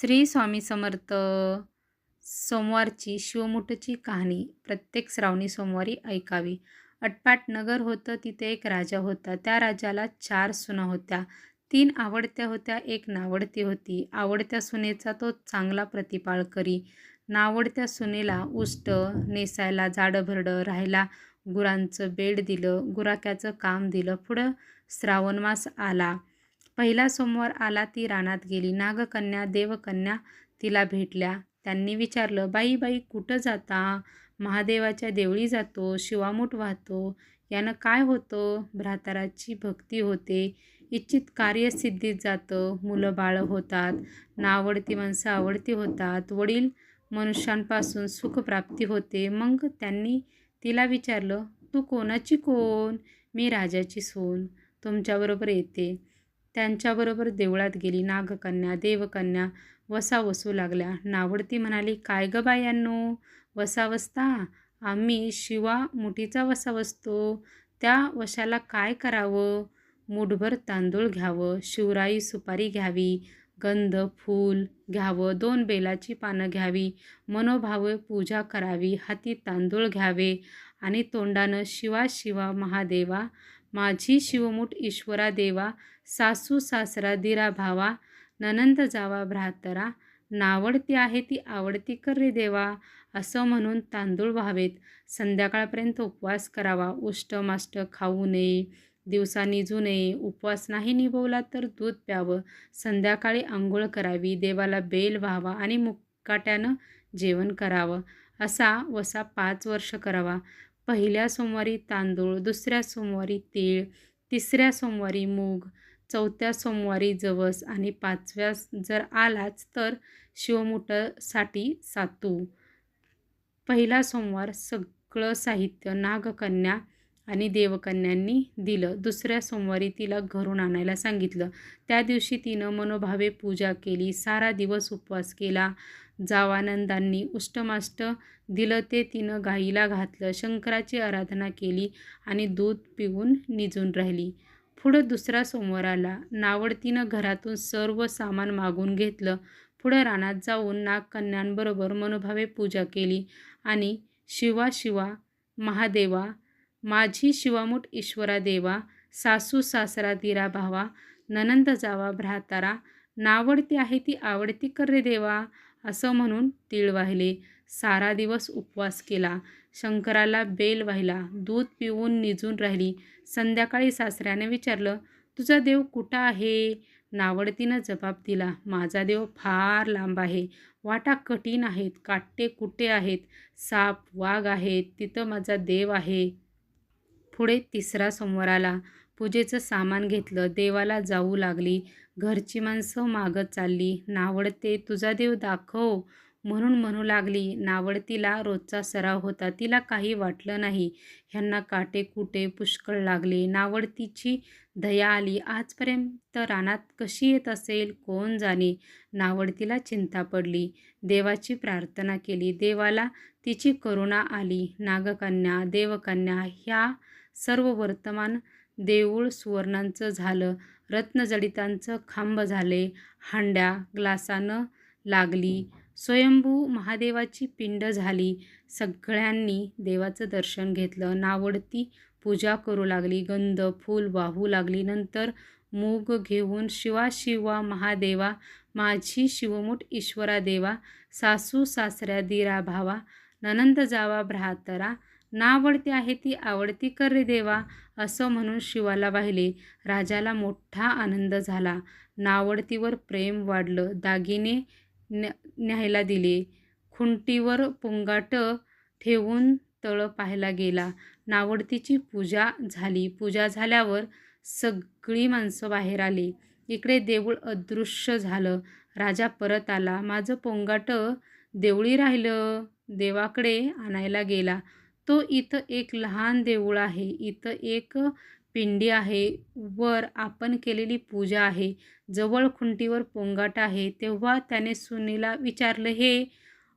श्री स्वामी समर्थ सोमवारची शिवमुठची कहाणी प्रत्येक श्रावणी सोमवारी ऐकावी. अटपाट नगर होतं तिथे एक राजा होता. त्या राजाला चार सुना होत्या. तीन आवडत्या होत्या एक नावडती होती. आवडत्या सुनेचा तो चांगला प्रतिपाळ करी. नावडत्या सुनेला उष्ट नेसायला जाडंभरडं राहायला गुरांचं बेड दिलं गुराक्याचं काम दिलं. पुढं श्रावण मास आला. पहिला सोमवार आला ती रानात गेली. नागकन्या देवकन्या तिला भेटल्या. त्यांनी विचारलं बाई बाई कुठं जाता? महादेवाच्या देवळी जातो शिवामूठ वाहतो. यानं काय होतं? भ्राताराची भक्ती होते. इच्छित कार्यसिद्धीत जातं. मुलं बाळं होतात. नावडती माणसं आवडती होतात. वडील मनुष्यांपासून सुखप्राप्ती होते. मग त्यांनी तिला विचारलं तू कोणाची कोण? मी राजाची सोन. तुमच्याबरोबर येते. त्यांच्याबरोबर देवळात गेली. नागकन्या देवकन्या वसा वसू लागल्या. नावडती म्हणाली काय ग बायांनो? वसा वसता आम्ही शिवा मुठीचा वसा वसतो त्या वशाला काय करावं? मुठभर तांदूळ घ्यावं शिवराई सुपारी घ्यावी गंध फूल घ्यावं दोन बेलाची पानं घ्यावी मनोभावे पूजा करावी हाती तांदूळ घ्यावे आणि तोंडानं शिवा शिवा महादेवा माझी शिवमुठ ईश्वरा देवा सासू सासरा दिरा भावा ननंद जावा भ्रातरा नावडती आहे ती आवडती कर रे देवा असं म्हणून तांदूळ व्हावेत. संध्याकाळपर्यंत उपवास करावा. उष्टमाष्ट खाऊ नये दिवसा निजू नये. उपवास नाही निभवला तर दूध प्यावं. संध्याकाळी आंघोळ करावी. देवाला बेल व्हावा आणि मुक्काट्यानं जेवण करावं. असा वसा पाच वर्ष करावा. पहिल्या सोमवारी तांदूळ दुसऱ्या सोमवारी तीळ तिसऱ्या सोमवारी मूग चौथ्या सोमवारी जवस आणि पाचव्या जर आलाच तर शिवमुठसाठी सातू. पहिला सोमवार सगळं साहित्य नागकन्या आणि देवकन्यांनी दिलं. दुसऱ्या सोमवारी तिला घरून आणायला सांगितलं. त्या दिवशी तिनं मनोभावे पूजा केली सारा दिवस उपवास केला. जावानंदांनी उष्टमाष्ट दिलं ते तिनं गाईला घातलं शंकराची आराधना केली आणि दूध पिऊन निजून राहिली. पुढं दुसरा सोमवार आला. नावडतीनं घरातून सर्व सामान मागून घेतलं. पुढं रानात जाऊन नागकन्यांबरोबर मनोभावे पूजा केली आणि शिवा शिवा महादेवा माझी शिवामुठ ईश्वरा देवा सासू सासरा दिरा भावा ननंद जावा भ्रातारा नावडती आहे ती आवडती कर रे देवा असं म्हणून तीळ वाहिले. सारा दिवस उपवास केला. शंकराला बेल वाहिला. दूध पिऊन निजून राहिली. संध्याकाळी सासऱ्याने विचारलं तुझा देव कुठं आहे? नावडतीनं जबाब दिला माझा देव फार लांब आहे. वाटा कठीण आहेत. काटे कुटे आहेत? साप वाघ आहेत. तिथं माझा देव आहे. पुढे तिसरा सोमवार आला. पूजेचं सामान घेतलं देवाला जाऊ लागली घरची माणसं मागत चालली नावडते तुझा देव दाखव म्हणून म्हणू लागली नावडतीला रोजचा सराव होता तिला काही वाटलं नाही. ह्यांना काटे कुटे पुष्कळ लागले नावडतीची दया आली आजपर्यंत रानात कशी येत असेल कोण जाणे? नावडतीला चिंता पडली देवाची प्रार्थना केली देवाला तिची करुणा आली नागकन्या देवकन्या ह्या सर्व वर्तमान देऊळ सुवर्णांचं झालं. रत्नजडितांचं खांब झाले. हांड्या ग्लासानं लागली. स्वयंभू महादेवाची पिंड झाली. सगळ्यांनी देवाचं दर्शन घेतलं. नावडती पूजा करू लागली. गंध फूल वाहू लागली. नंतर मूग घेऊन शिवा शिवा महादेवा माझी शिवमुठ ईश्वरा देवा सासू सासऱ्या दिरा भावा ननंद जावा भ्रातरा नावडती आहे ती आवडती कर रे देवा असं म्हणून शिवाला वाहिले. राजाला मोठा आनंद झाला. नावडतीवर प्रेम वाढलं. दागिने न्या न्यायला दिले. खुंटीवर पुंगाट ठेवून तळ पाहायला गेला. नावडतीची पूजा झाली. पूजा झाल्यावर सगळी माणसं बाहेर आली. इकडे देऊळ अदृश्य झालं. राजा परत आला. माझं पोंगाट देवळी राहिलं. देवाकडे आणायला गेला. तो इथं एक लहान देऊळ आहे. इथं एक पिंडी आहे. वर आपण केलेली पूजा आहे. जवळ खुंटीवर पोंगाट आहे. तेव्हा त्याने सुनीला विचारलं हे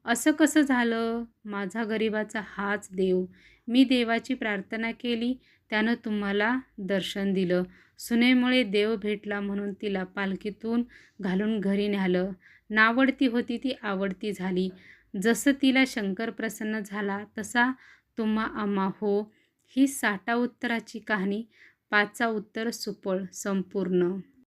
असं कसं झालं? माझा गरिबाचा हाच देव. मी देवाची प्रार्थना केली. त्यानं तुम्हाला दर्शन दिलं सुनेमुळे देव भेटला म्हणून तिला पालखीतून घालून घरी न्यालं. नावडती होती ती आवडती झाली. जसं तिला शंकर प्रसन्न झाला तसा तुम्हा आम्हा हो ही साठा उत्तराची कहाणी पाचा उत्तर सुपळ संपूर्ण